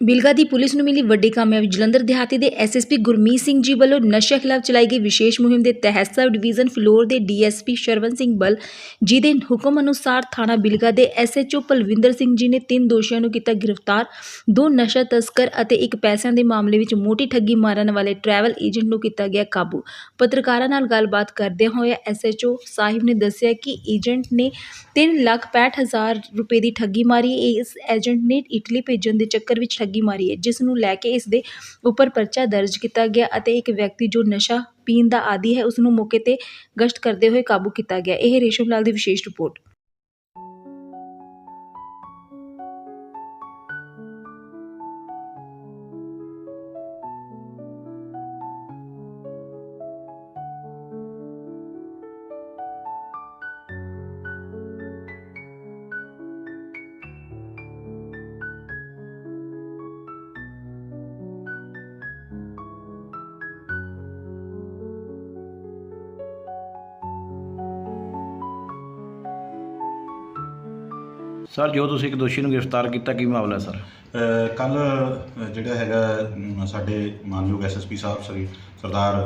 ਬਿਲਗਾ ਦੀ police ਨੂੰ ਮਿਲੀ ਵੱਡੀ ਕਾਮਯਾਬੀ। ਜਲੰਧਰ ਦਿਹਾਤੀ ਦੇ ਐਸਐਸਪੀ ਗੁਰਮੀਤ ਸਿੰਘ ਜੀ ਵੱਲੋਂ ਨਸ਼ਿਆਂ ਖਿਲਾਫ ਚਲਾਈ ਗਈ ਵਿਸ਼ੇਸ਼ ਮੁਹਿੰਮ ਦੇ ਤਹਿਤ ਸਬ ਡਿਵੀਜ਼ਨ ਫਲੋਰ ਦੇ ਡੀਐਸਪੀ ਸ਼ਰਵਨ ਸਿੰਘ ਬਲ ਜੀ ਦੇ ਹੁਕਮ ਅਨੁਸਾਰ ਥਾਣਾ ਬਿਲਗਾ ਦੇ ਐਸਐਚਓ ਪਲਵਿੰਦਰ ਸਿੰਘ ਜੀ ਨੇ ਤਿੰਨ ਦੋਸ਼ੀਆਂ ਨੂੰ ਕੀਤਾ ਗ੍ਰਿਫਤਾਰ। ਦੋ ਨਸ਼ਾ ਤਸਕਰ ਅਤੇ ਇੱਕ ਪੈਸਿਆਂ ਦੇ ਮਾਮਲੇ ਵਿੱਚ ਮੋਟੀ ਠੱਗੀ ਮਾਰਨ ਵਾਲੇ ਟਰੈਵਲ ਏਜੰਟ ਨੂੰ ਕੀਤਾ ਗਿਆ ਕਾਬੂ। ਪੱਤਰਕਾਰਾਂ ਨਾਲ ਗੱਲਬਾਤ ਕਰਦਿਆਂ ਹੋਇਆ ਐਸਐਚਓ ਸਾਹਿਬ ਨੇ ਦੱਸਿਆ ਕਿ ਏਜੰਟ ਨੇ 3 ਲੱਖ 65 ਹਜ਼ਾਰ ਰੁਪਏ ਦੀ ਠੱਗੀ ਮਾਰੀ। ਇਸ ਏਜੰਟ ਨੇ ਇਟਲੀ ਭੇਜਣ ਦੇ ਚੱਕਰ ਵਿੱਚ ਠੱਗੀ ਮਾਰੀ ਹੈ, ਜਿਸ ਨੂੰ ਲੈ ਕੇ ਇਸ ਦੇ ਉੱਪਰ ਪਰਚਾ ਦਰਜ ਕੀਤਾ ਗਿਆ ਅਤੇ ਇੱਕ ਵਿਅਕਤੀ ਜੋ ਨਸ਼ਾ ਪੀਣ ਦਾ ਆਦੀ ਹੈ ਉਸ ਨੂੰ ਮੌਕੇ ਤੇ ਗਸ਼ਤ ਕਰਦੇ ਹੋਏ ਕਾਬੂ ਕੀਤਾ ਗਿਆ। ਇਹ ਰੇਸ਼ਮ ਲਾਲ ਦੀ ਵਿਸ਼ੇਸ਼ ਰਿਪੋਰਟ। ਸਰ ਜੋ ਤੁਸੀਂ ਇੱਕ ਦੋਸ਼ੀ ਨੂੰ ਗ੍ਰਿਫਤਾਰ ਕੀਤਾ ਕੀ ਮਾਮਲਾ ਸਰ? ਕੱਲ ਜਿਹੜਾ ਹੈਗਾ ਅਮ, ਸਾਡੇ ਮਾਨਯੋਗ ਐਸਐਸਪੀ ਸਾਹਿਬ ਸ੍ਰੀ ਸਰਦਾਰ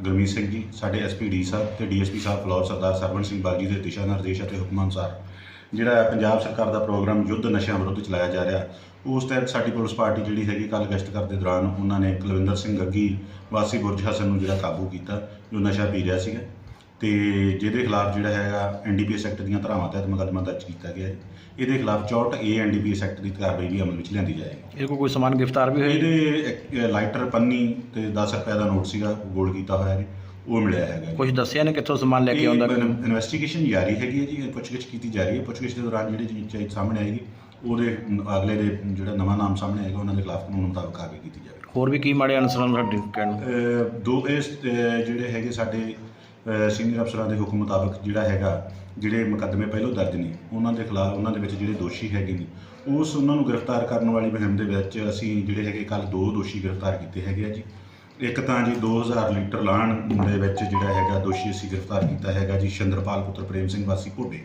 ਗੁਰਮੀਤ ਸਿੰਘ ਜੀ ਸਾਡੇ ਐਸਪੀਡੀ ਸਾਹਿਬ ਤੇ ਡੀਐਸਪੀ ਸਾਹਿਬ ਫਲੋਰ ਸਰਦਾਰ ਸਰਵਣ ਸਿੰਘ ਬਾਗੀ ਦੇ ਦਿਸ਼ਾ ਨਿਰਦੇਸ਼ ਅਤੇ ਹੁਕਮਾਂ ਅਨੁਸਾਰ ਜਿਹੜਾ ਪੰਜਾਬ ਸਰਕਾਰ ਦਾ ਪ੍ਰੋਗਰਾਮ ਯੁੱਧ ਨਸ਼ਿਆਂ ਵਿਰੁੱਧ ਚਲਾਇਆ ਜਾ ਰਿਹਾ ਉਸ ਤਹਿਤ ਸਾਡੀ ਪੁਲਿਸ ਪਾਰਟੀ ਜਿਹੜੀ ਹੈਗੀ ਕੱਲ ਗਸ਼ਤ ਕਰਦੇ ਦੌਰਾਨ ਉਹਨਾਂ ਨੇ ਕੁਲਵਿੰਦਰ ਸਿੰਘ ਗੱਗੀ ਵਾਸੀ ਬੁਰਜ ਹਸਨ ਨੂੰ ਜਿਹੜਾ ਕਾਬੂ ਕੀਤਾ ਜੋ ਨਸ਼ਾ ਪੀ ਰਿਹਾ ਸੀਗਾ। ਤੇ ਜਿਹਦੇ ਖਿਲਾਫ ਜਿਹੜਾ ਹੈਗਾ ਐਨਡੀਪੀਐਸ ਐਕਟ ਦੀਆਂ ਧਾਰਾਵਾਂ ਤਹਿਤ ਮੁਕੱਦਮਾ ਦਰਜ ਕੀਤਾ ਗਿਆ ਹੈ। ਇਹਦੇ ਖਿਲਾਫ 64 ਏ ਐਨਡੀਪੀਐਸ ਐਕਟ ਦੀ ਕਾਰਵਾਈ ਵੀ ਅਮਲ ਵਿੱਚ ਲਿਆਂਦੀ ਜਾਏਗੀ। ਇਹ ਕੋਈ ਸਮਾਨ ਗ੍ਰਿਫਤਾਰ ਵੀ ਹੋਇਆ? ਇਹਦੇ ਲਾਈਟਰ ਪੰਨੀ ਤੇ 10 ਰੁਪਏ ਦਾ ਨੋਟ ਸੀਗਾ ਗੋਲ ਕੀਤਾ ਹੋਇਆ ਜੀ। ਉਹ ਮਿਲਿਆ ਹੈਗਾ ਕੁਝ ਦੱਸਿਆ ਨੇ ਕਿੱਥੋਂ ਸਮਾਨ ਲੈ ਕੇ ਆਉਂਦਾ? ਇਨਵੈਸਟੀਗੇਸ਼ਨ ਜਾਰੀ ਹੈਗੀ ਹੈ ਜੀ ਪੁੱਛਗਿੱਛ ਕੀਤੀ ਜਾ ਰਹੀ ਹੈ। ਪੁੱਛਗਿੱਛ ਦੇ ਦੌਰਾਨ ਜਿਹੜੀ ਚੀਜ਼ ਸਾਹਮਣੇ ਆਏਗੀ ਉਹਦੇ ਅਗਲੇ ਦੇ ਜਿਹੜਾ ਨਵਾਂ ਨਾਮ ਸਾਹਮਣੇ ਆਏਗਾ ਉਹਨਾਂ ਦੇ ਖਿਲਾਫ ਕਾਨੂੰਨ ਮੁਤਾਬਕ ਕਾਰਵਾਈ ਕੀਤੀ ਜਾਵੇਗੀ। ਹੋਰ ਵੀ ਕੀ ਮਾੜੇ ਅਨਸਰਾਂ ਸਾਡੇ ਕਹਿਣ ਦੋ ਇਸ ਜਿਹੜੇ ਹੈਗੇ ਸਾਡੇ ਸੀਨੀਅਰ ਅਫਸਰਾਂ ਦੇ ਹੁਕਮ ਮੁਤਾਬਕ ਜਿਹੜਾ ਹੈਗਾ ਜਿਹੜੇ ਮੁਕੱਦਮੇ ਪਹਿਲੋਂ ਦਰਜ ਨੇ ਉਹਨਾਂ ਦੇ ਖਿਲਾਫ ਉਹਨਾਂ ਦੇ ਵਿੱਚ ਜਿਹੜੇ ਦੋਸ਼ੀ ਹੈਗੇ ਨੇ ਉਸ ਉਹਨਾਂ ਨੂੰ ਗ੍ਰਿਫਤਾਰ ਕਰਨ ਵਾਲੀ ਮੁਹਿੰਮ ਦੇ ਵਿੱਚ ਅਸੀਂ ਜਿਹੜੇ ਹੈਗੇ ਕੱਲ ਦੋ ਦੋਸ਼ੀ ਗ੍ਰਿਫਤਾਰ ਕੀਤੇ ਹੈਗੇ ਆ ਜੀ। ਇੱਕ ਤਾਂ ਜੀ 2000 ਲੀਟਰ ਲਾਣ ਦੇ ਵਿੱਚ ਜਿਹੜਾ ਹੈਗਾ ਦੋਸ਼ੀ ਅਸੀਂ ਗ੍ਰਿਫਤਾਰ ਕੀਤਾ ਹੈਗਾ ਜੀ ਸ਼ੰਦਰਪਾਲ ਪੁੱਤਰ ਪ੍ਰੇਮ ਸਿੰਘ ਵਾਸੀ ਭੋਡੇ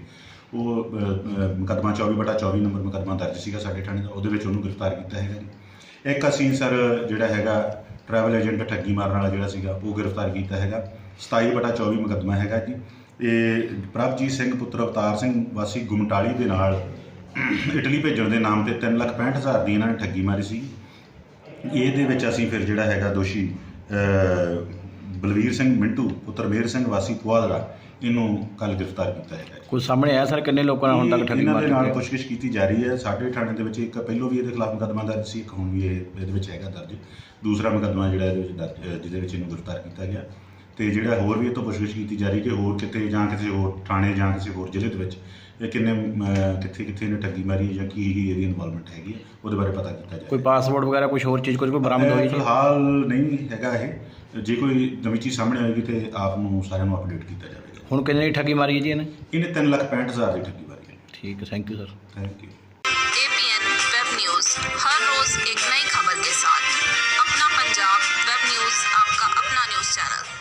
ਉਹ ਅਹ, ਮੁਕੱਦਮਾ 24 ਬਟਾ 24 ਨੰਬਰ ਮੁਕੱਦਮਾ ਦਰਜ ਸੀਗਾ ਸਾਡੇ ਥਾਣੇ ਦਾ ਉਹਦੇ ਵਿੱਚ ਉਹਨੂੰ ਗ੍ਰਿਫਤਾਰ ਕੀਤਾ ਹੈਗਾ ਜੀ। ਇੱਕ ਅਸੀਂ ਸਰ ਜਿਹੜਾ ਹੈਗਾ ਟਰੈਵਲ ਏਜੰਟ ਠੱਗੀ ਮਾਰਨ ਵਾਲਾ ਜਿਹੜਾ ਸੀਗਾ, ਉਹ ਗ੍ਰਿਫਤਾਰ ਕੀਤਾ ਹੈਗਾ। 27 ਬਟਾ 24 ਮੁਕੱਦਮਾ ਹੈਗਾ ਜੀ। ਇਹ ਪ੍ਰਭਜੀਤ ਸਿੰਘ, ਪੁੱਤਰ ਅਵਤਾਰ ਸਿੰਘ, ਵਾਸੀ ਗੁਮਟਾਲੀ ਦੇ ਨਾਲ ਇਟਲੀ ਭੇਜਣ ਦੇ ਨਾਮ ਤੇ 3 ਲੱਖ 65 ਹਜ਼ਾਰ ਦੀ ਇਹਨਾਂ ਨੇ ਠੱਗੀ ਮਾਰੀ ਸੀ। ਇਹਦੇ ਵਿੱਚ ਅਸੀਂ ਫਿਰ ਜਿਹੜਾ ਹੈਗਾ ਦੋਸ਼ੀ ਬਲਵੀਰ ਸਿੰਘ ਮਿੰਟੂ ਪੁੱਤਰ ਮੇਰ ਸਿੰਘ ਵਾਸੀ ਪੁਆਧੜਾ ਇਹਨੂੰ ਕੱਲ ਗ੍ਰਿਫਤਾਰ ਕੀਤਾ ਹੈਗਾ ਜੀ। ਕੋਈ ਸਾਹਮਣੇ ਆਇਆ ਸਰ ਕਿੰਨੇ ਲੋਕਾਂ ਨੇ ਹੁਣ ਤੱਕ ਠੱਗੀ ਇਹਨਾਂ ਮਾਰ ਦੇ ਨਾਲ ਪੁੱਛਗਿੱਛ ਕੀਤੀ ਜਾ ਰਹੀ ਹੈ। ਸਾਡੇ ਥਾਣੇ ਦੇ ਵਿੱਚ ਇੱਕ ਪਹਿਲੋਂ ਵੀ ਇਹਦੇ ਖਿਲਾਫ ਮੁਕੱਦਮਾ ਦਰਜ ਸੀ ਇੱਕ ਹੁਣ ਵੀ ਇਹ ਇਹਦੇ ਵਿੱਚ ਹੈਗਾ ਦਰਜ। ਦੂਸਰਾ ਮੁਕੱਦਮਾ ਜਿਹੜਾ ਇਹਦੇ ਵਿੱਚ ਦਰਜ ਅਹ ਜਿਹਦੇ ਵਿੱਚ ਇਹਨੂੰ ਗ੍ਰਿਫਤਾਰ ਕੀਤਾ ਗਿਆ। ਤੇ ਜਿਹੜਾ ਹੋਰ ਵੀ ਇਹ ਤੋਂ ਪੁੱਛਗਿੱਛ ਕੀਤੀ ਜਾ ਰਹੀ ਕਿ ਹੋਰ ਕਿਤੇ ਜਾਂ ਕਿਸੇ ਹੋਰ ਥਾਣੇ ਜਾਂ ਕਿਸੇ ਹੋਰ ਜ਼ਿਲ੍ਹੇ ਦੇ ਵਿੱਚ ਇਹ ਕਿੰਨੇ ਕਿੱਥੇ ਕਿੱਥੇ ਇਹਨੇ ਠੱਗੀ ਮਾਰੀ ਜਾਂ ਕੀ ਹੀ ਇਹਦੀ ਇਨਵੋਲਵਮੈਂਟ ਹੈਗੀ ਹੈ ਉਹਦੇ ਬਾਰੇ ਪਤਾ ਕੀਤਾ ਕੋਈ ਜਾਏ ਪਾਸਪੋਰਟ ਵਗੈਰਾ ਕੁਝ ਹੋਰ ਚੀਜ਼ ਕੁਝ ਕੋਈ ਬਰਾਮਦ ਹੋਈ ਜੀ? ਫਿਲਹਾਲ ਨਹੀਂ ਹੈਗਾ ਇਹ। ਜੇ ਕੋਈ ਨਵੀਂ ਚੀਜ਼ ਸਾਹਮਣੇ ਆਏਗੀ ਤੇ ਆਪ ਨੂੰ ਸਾਰਿਆਂ ਨੂੰ ਅਪਡੇਟ ਕੀਤਾ ਜਾਵੇਗਾ। ਹੁਣ ਕਿੰਨੇ ਦੀ ਠੱਗੀ ਮਾਰੀ ਹੈ ਜੀ ਇਹਨੇ? ਇਹਨੇ 3 ਲੱਖ 65 ਹਜ਼ਾਰ ਦੀ ਠੱਗੀ ਮਾਰੀ ਹੈ। ਠੀਕ ਹੈ thank you sir thank you